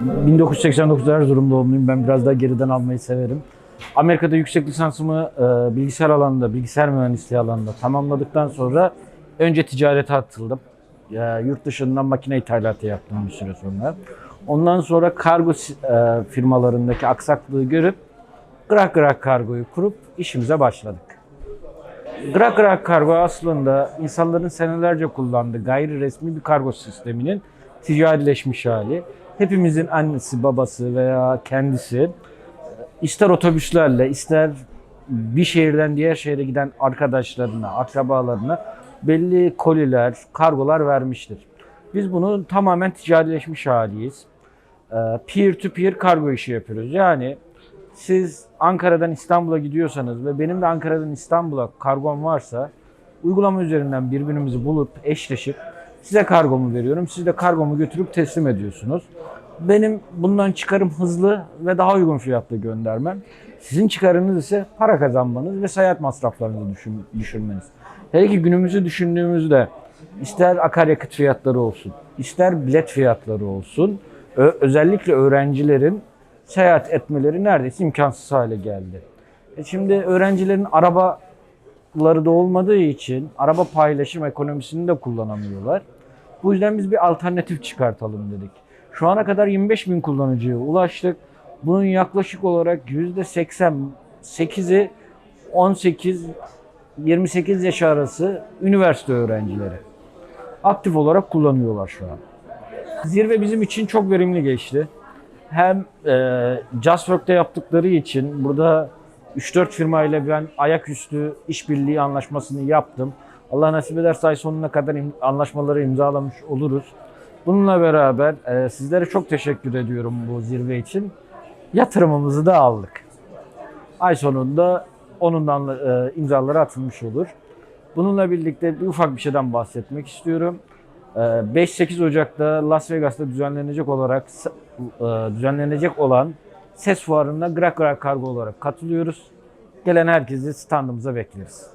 1989 Erzurum doğumluyum. Ben biraz daha geriden almayı severim. Amerika'da yüksek lisansımı e, bilgisayar alanında, bilgisayar mühendisliği alanında tamamladıktan sonra önce ticarete atıldım. E, yurt dışından makine ithalatı yaptım bir süre sonra. Ondan sonra kargo e, firmalarındaki aksaklığı görüp Grak Grak Kargo'yu kurup işimize başladık. Grak Grak Kargo aslında insanların senelerce kullandığı gayri resmi bir kargo sisteminin ticarileşmiş hali. Hepimizin annesi, babası veya kendisi ister otobüslerle ister bir şehirden diğer şehre giden arkadaşlarına, akrabalarına belli koliler, kargolar vermiştir. Biz bunu tamamen ticarileşmiş haliyiz. Ee, Peer to peer kargo işi yapıyoruz. Yani siz Ankara'dan İstanbul'a gidiyorsanız ve benim de Ankara'dan İstanbul'a kargom varsa uygulama üzerinden birbirimizi bulup eşleşip size kargomu veriyorum. Siz de kargomu götürüp teslim ediyorsunuz. Benim bundan çıkarım hızlı ve daha uygun fiyatla göndermem. Sizin çıkarınız ise para kazanmanız ve seyahat masraflarınızı düşün, düşürmeniz. Hele ki günümüzü düşündüğümüzde ister akaryakıt fiyatları olsun, ister bilet fiyatları olsun, özellikle öğrencilerin seyahat etmeleri neredeyse imkansız hale geldi. E şimdi öğrencilerin arabaları da olmadığı için araba paylaşım ekonomisini de kullanamıyorlar. Bu yüzden biz bir alternatif çıkartalım dedik. Şu ana kadar 25 bin kullanıcıya ulaştık. Bunun yaklaşık olarak %88'i 18 28 yaş arası üniversite öğrencileri. Aktif olarak kullanıyorlar şu an. Zirve bizim için çok verimli geçti. Hem e, Justwork'te yaptıkları için burada 3-4 firma ile ben ayaküstü işbirliği anlaşmasını yaptım. Allah nasip ederse ay sonuna kadar im- anlaşmaları imzalamış oluruz. Bununla beraber e, sizlere çok teşekkür ediyorum bu zirve için. Yatırımımızı da aldık. Ay sonunda onun da anla- e, imzaları atılmış olur. Bununla birlikte bir ufak bir şeyden bahsetmek istiyorum. E, 5-8 Ocak'ta Las Vegas'ta düzenlenecek olarak e, düzenlenecek olan ses fuarına Grak Grak Kargo olarak katılıyoruz. Gelen herkesi standımıza bekleriz.